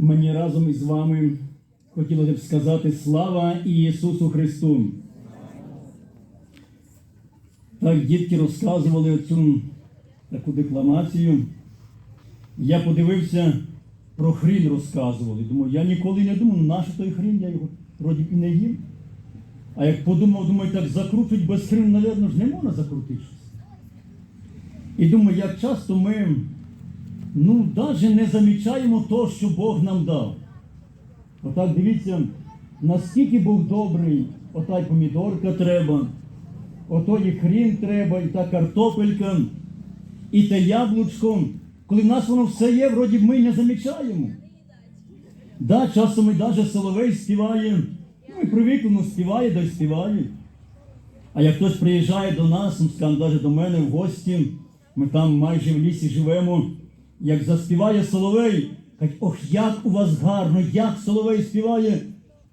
Мені разом із вами хотілося б сказати слава Ісусу Христу. Так дітки розказували цю таку декламацію. Я подивився, про хрін розказували. Думаю, я ніколи не думав, нащо той хрін, я його вроді і не їм. А як подумав, думаю, так закрутить без хрін, напевно, ж не можна закрутити щось. І думаю, як часто ми ну, навіть не замічаємо того, що Бог нам дав. Отак дивіться, наскільки Бог добрий, ота й помідорка треба, ото і хрін треба, і та картопелька, і те яблучко. Коли в нас воно все є, вроді ми не замічаємо. Да, часом і навіть соловей співає, ну і привиклено співає, да й співає. А як хтось приїжджає до нас, ну, навіть до мене в гості, ми там майже в лісі живемо, як заспіває соловей, кажуть, ох, як у вас гарно, як соловей співає.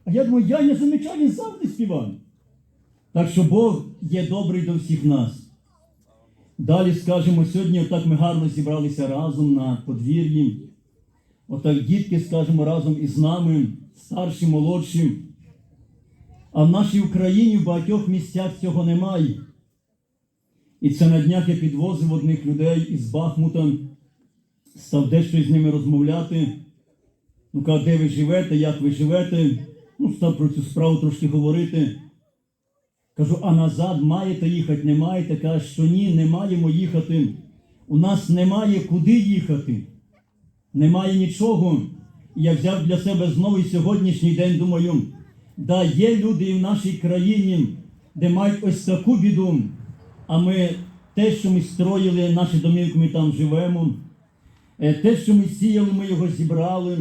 А я думаю, я не замічаю, він завжди співає. Так що Бог є добрий до всіх нас. Далі скажемо, сьогодні отак ми гарно зібралися разом на подвір'ї. Отак дітки, скажемо, разом із нами, старші, молодші. А в нашій Україні в багатьох місцях цього немає. І це на днях я підвозив одних людей із Бахмута, став дещо з ними розмовляти. Ну, каже, де ви живете, як ви живете. Ну, став про цю справу трошки говорити. Кажу, а назад маєте їхати, не маєте? Каже, що ні, не маємо їхати. У нас немає куди їхати. Немає нічого. І я взяв для себе знову і сьогоднішній день, думаю, да, є люди і в нашій країні, де мають ось таку біду, а ми те, що ми строїли, наші домівки, ми там живемо, те, що ми сіяли, ми його зібрали,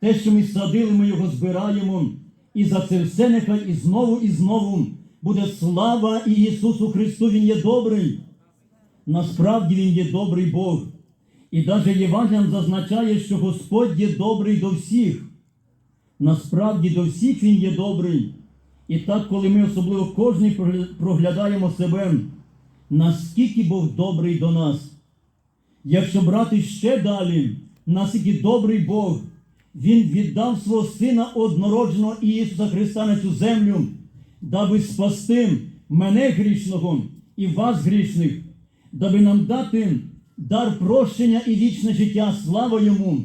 те, що ми садили, ми його збираємо. І за це все нехай і знову, і знову буде слава і Ісусу Христу, Він є добрий. Насправді Він є добрий Бог. І навіть Євангеліям зазначає, що Господь є добрий до всіх. Насправді до всіх Він є добрий. І так, коли ми особливо кожний проглядаємо себе, наскільки Бог добрий до нас. Якщо брати ще далі, наскільки добрий Бог, Він віддав свого Сина однородженого Ісуса Христа на цю землю, даби спасти мене грішного і вас грішних, даби нам дати дар прощення і вічне життя. Слава йому!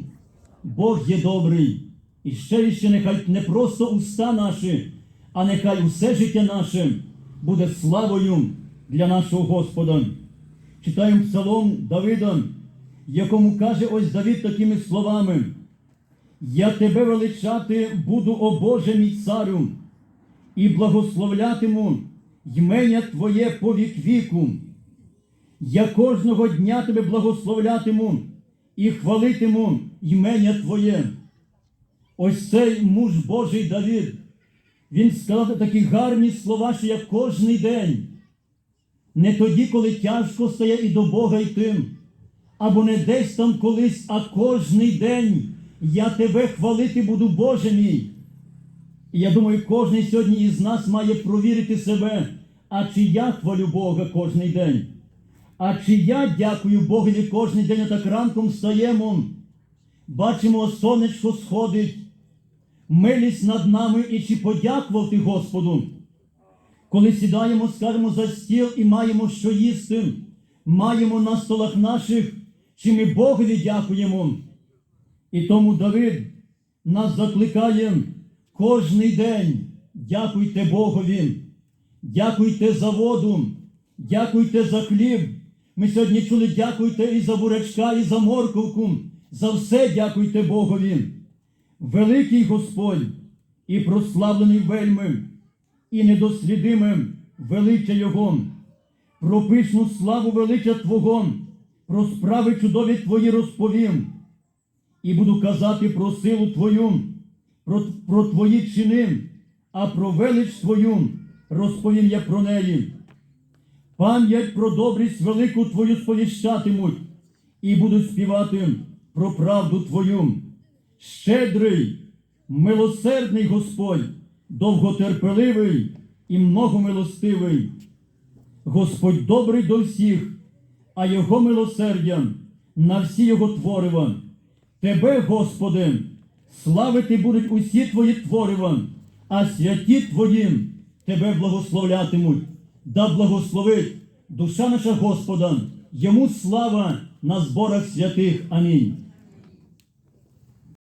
Бог є добрий. І ще ще нехай не просто уста наші, а нехай усе життя наше буде славою для нашого Господа. Читаємо псалом Давида, якому каже ось Давид такими словами: Я тебе величати буду, о Боже мій царю, і благословлятиму ймення Твоє по вік віку. Я кожного дня тебе благословлятиму і хвалитиму ймення Твоє. Ось цей муж Божий Давид, він сказав такі гарні слова, що я кожний день, не тоді, коли тяжко стає і до Бога йти, або не десь там колись, а кожний день я тебе хвалити буду, Боже мій. І я думаю, кожен сьогодні із нас має провірити себе, а чи я хвалю Бога кожний день. А чи я дякую Богові кожен день а так ранком встаємо, бачимо, сонечко сходить, милість над нами і чи подякував Господу. Коли сідаємо, скажемо за стіл і маємо що їсти, маємо на столах наших, чи ми Богові дякуємо. І тому Давид нас закликає кожний день. Дякуйте Богові, дякуйте за воду, дякуйте за хліб. Ми сьогодні чули, дякуйте і за бурячка, і за морковку. За все дякуйте Богові. Великий Господь і прославлений вельми, і недослідимим велича Його, про пишну славу велича Твого, про справи чудові Твої розповім, і буду казати про силу Твою, про, про Твої чини, а про велич Твою розповім я про неї. Пам'ять про добрість велику Твою сповіщатимуть і будуть співати про правду Твою. Щедрий, милосердний Господь, довготерпеливий і многомилостивий. Господь добрий до всіх, а Його милосердя на всі Його творива. Тебе, Господи, Славити будуть усі твої творива, а святі твоїм тебе благословлятимуть. Да благословить душа наша Господа, йому слава на зборах святих. Амінь.